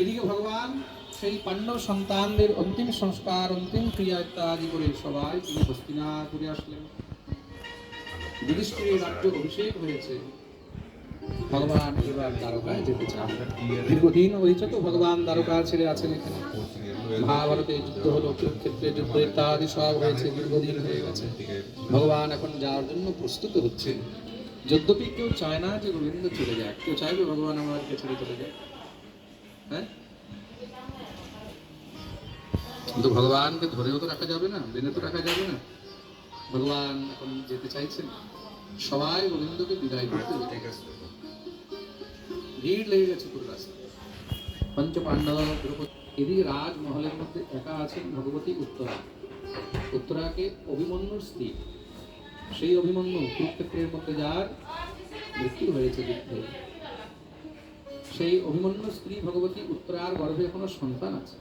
এদিকে ভগবান, সেই পাণ্ডব সন্তানদের অন্তিম সংস্কার, অন্তিম ক্রিয়া ইত্যাদি করে সবাই তিনি হস্তিনাপুরে আসলেন। যুধিষ্ঠিরের রাজ্য অভিষেক হয়েছে। ভগবান এবার দ্বারকায় যেতে চান। দীর্ঘদিন হয়েছে তো ভগবান দ্বারকা ছেড়ে আছেন এখানে। মহাভারতে যুদ্ধ হলো, কুরুক্ষেত্রে যুদ্ধ ইত্যাদি সব হয়েছে, দীর্ঘদিন হয়ে গেছে। ভগবান এখন যাওয়ার জন্য প্রস্তুত হচ্ছে যদ্যপি কেউ চায় না যে গোবিন্দ চলে যায় কেউ চাইবে ভগবান আমাদেরকে ছেড়ে চলে যায় হ্যাঁ? কিন্তু ভগবানকে ধরেও তো রাখা যাবে না বেঁধে তো রাখা যাবে না। ভগবান এখন যেতে চাইছেন। সবাই গোবিন্দকে বিদায় করতে ভিড় লেগে গেছে পুরো রাস্তায় পঞ্চ পাণ্ডব দ্রৌপদী, এদিকে রাজমহলের মধ্যে একা আছেন ভগবতী উত্তরা। উত্তরাকে অভিমন্যুর স্ত্রী। সেই অভিমন্যু কুরুক্ষেত্রের মধ্যে যার মৃত্যু হয়েছে যুদ্ধে সেই অভিমন্যু স্ত্রী ভগবতী উত্তরার গর্ভে এখনও সন্তান আছে।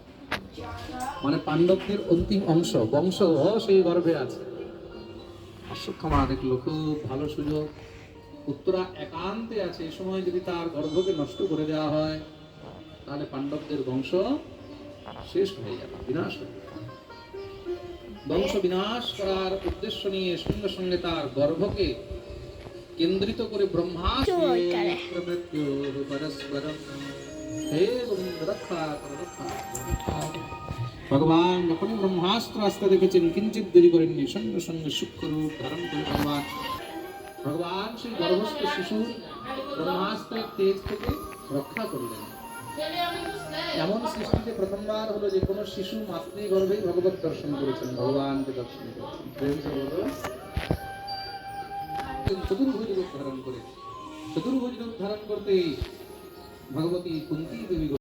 মানে পাণ্ডবদের অন্তিম অংশ, বংশ সেই গর্ভে আছে। দেখল খুব ভালো সুযোগ। উত্তরা একান্তে আছে। সময় যদি তার গর্ভকে নষ্ট করে দেওয়া হয়, তাহলে পাণ্ডবদের বংশ শেষ হয়ে যাবে, বিনাশ হয়ে যাবে। বংশ বিনাশ করার উদ্দেশ্য নিয়ে সঙ্গে সঙ্গে তার গর্ভকে কেন্দ্রিত করে পরস্পরম ভগবান যখনই ব্রহ্মাস্ত্র আসতে দেখেছেন কিঞ্চিত দেরি করেননি। সঙ্গে সঙ্গে সূক্ষ্ম ধারণ করে ভগবান ভগবান সেই গর্ভস্থ শিশুর ব্রহ্মাস্ত্রের তেজ থেকে রক্ষা করলেন। এমন সৃষ্টিতে প্রথমবার হলো যে কোনো শিশু মাতৃগর্ভেই ভগবত দর্শন করেছেন, ভগবানকে দর্শন করেছেন। চতুর্ভুজ ধারণ করে চতুর্ভুজ ধারণ করতে ভগবতী কুন্তী দেবী